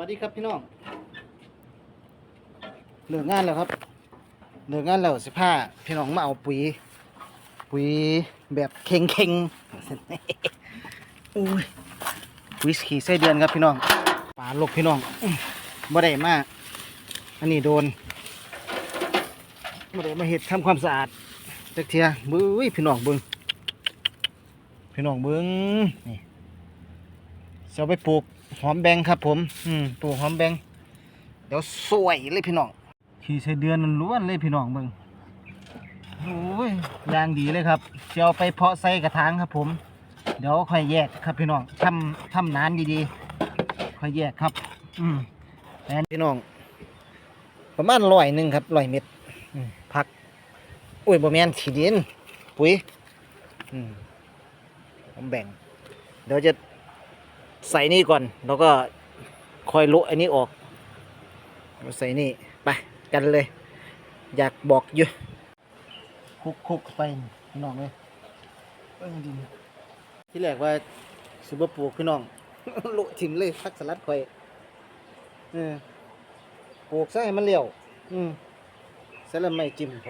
วัสดีครับพี่น้องเลิกงานแล้วครับเลิกงานแล้วสิผ้าพี่น้องมาเอาปุ๋ย ปุ๋ยแบบเข่งเข่งอุ้ยปุ๋ยขี่ไส้เดือนครับพี่น้องป่าลกพี่น้องบ่ได้มากอันนี้โดนบ่ได้มาเห็ดทำความสะอาดจักเทียบื้อพี่น้องเบิ้งพี่น้องเบิ้งนี่จะไปปลูก หอมแบงครับผม อืมปลูกหอมแบง เดี๋ยวสวยเลยพี่น้อง ขี่ใช้เดือนมันล้วนเลยพี่น้องเบิ่งโอ้ยยางดีเลยครับจะเอาไปเพาะใส่กระถางครับผม เดี๋ยวค่อยแยกครับพี่น้องทำทำนานดีๆ ค่อยแยกครับ อืมแอนพี่น้อง ประมาณร้อยหนึ่งครับร้อยเม็ดอืมผัก อุ้ยบ่แมนขีดิน ปุ๋ย อืมผมแบ่ง เดี๋ยวจะ ใส่นี่ก่อน แล้วก็คอยลุอันนี้ออกเอาใส่นี่ไปกันเลย อยากบอกอยู่คุกคุกไปพี่น้องเลยเบิ่งดินที่แรกว่าซูเปอร์ปลูกพี่น้องลุถิ่มเลยพักสลัดคอยเออปลูกใส่ให้มันเลี้ยวอืมใส่แล้วไม่จิ้มไป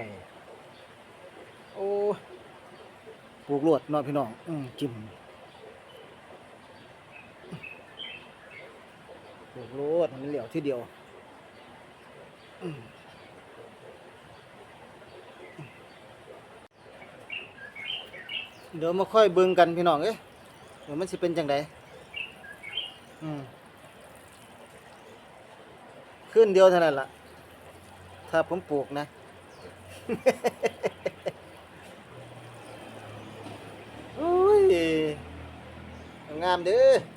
โอ้ปลูกลวดเนาะพี่น้อง อืมจิ้ม ปลูกโลดมันเหลียวที่เดียวเดี๋ยวมาค่อยเบิ่งกันพี่น้องเอ้ยเดี๋ยวมันสิเป็นจังไดอืมขึ้นเดียวเท่านั้นล่ะ ถ้าผมปลูกนะ โอ้ย งามเด้อ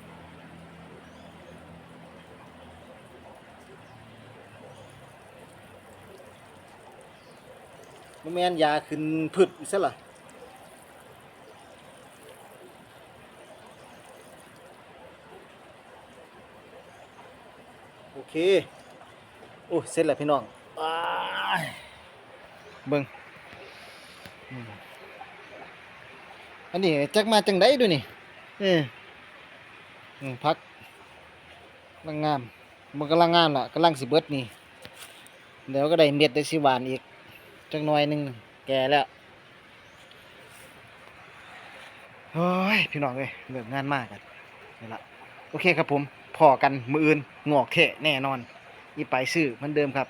บ่แม่นยาขึ้นพืชซะล่ะโอเค โอ้เสร็จแล้วพี่น้องอ้ายเบิ่งอืมอันนี้จักมาจังไดดูนี่เอออืมพักกำลังงามมันกำลังงามล่ะกำลังสิเบิดนี่ เดี๋ยวก็ได้เม็ดได้สิหวานอีก จักหน่อยหนึ่งแก่แล้วเฮ้ยพี่น้องเอ้ยเลิกงานมากกันนี่ละโอเคครับผมพอกันมืออื่นงอกเทะแน่นอนอีไปซื้อเหมือนเดิมครับ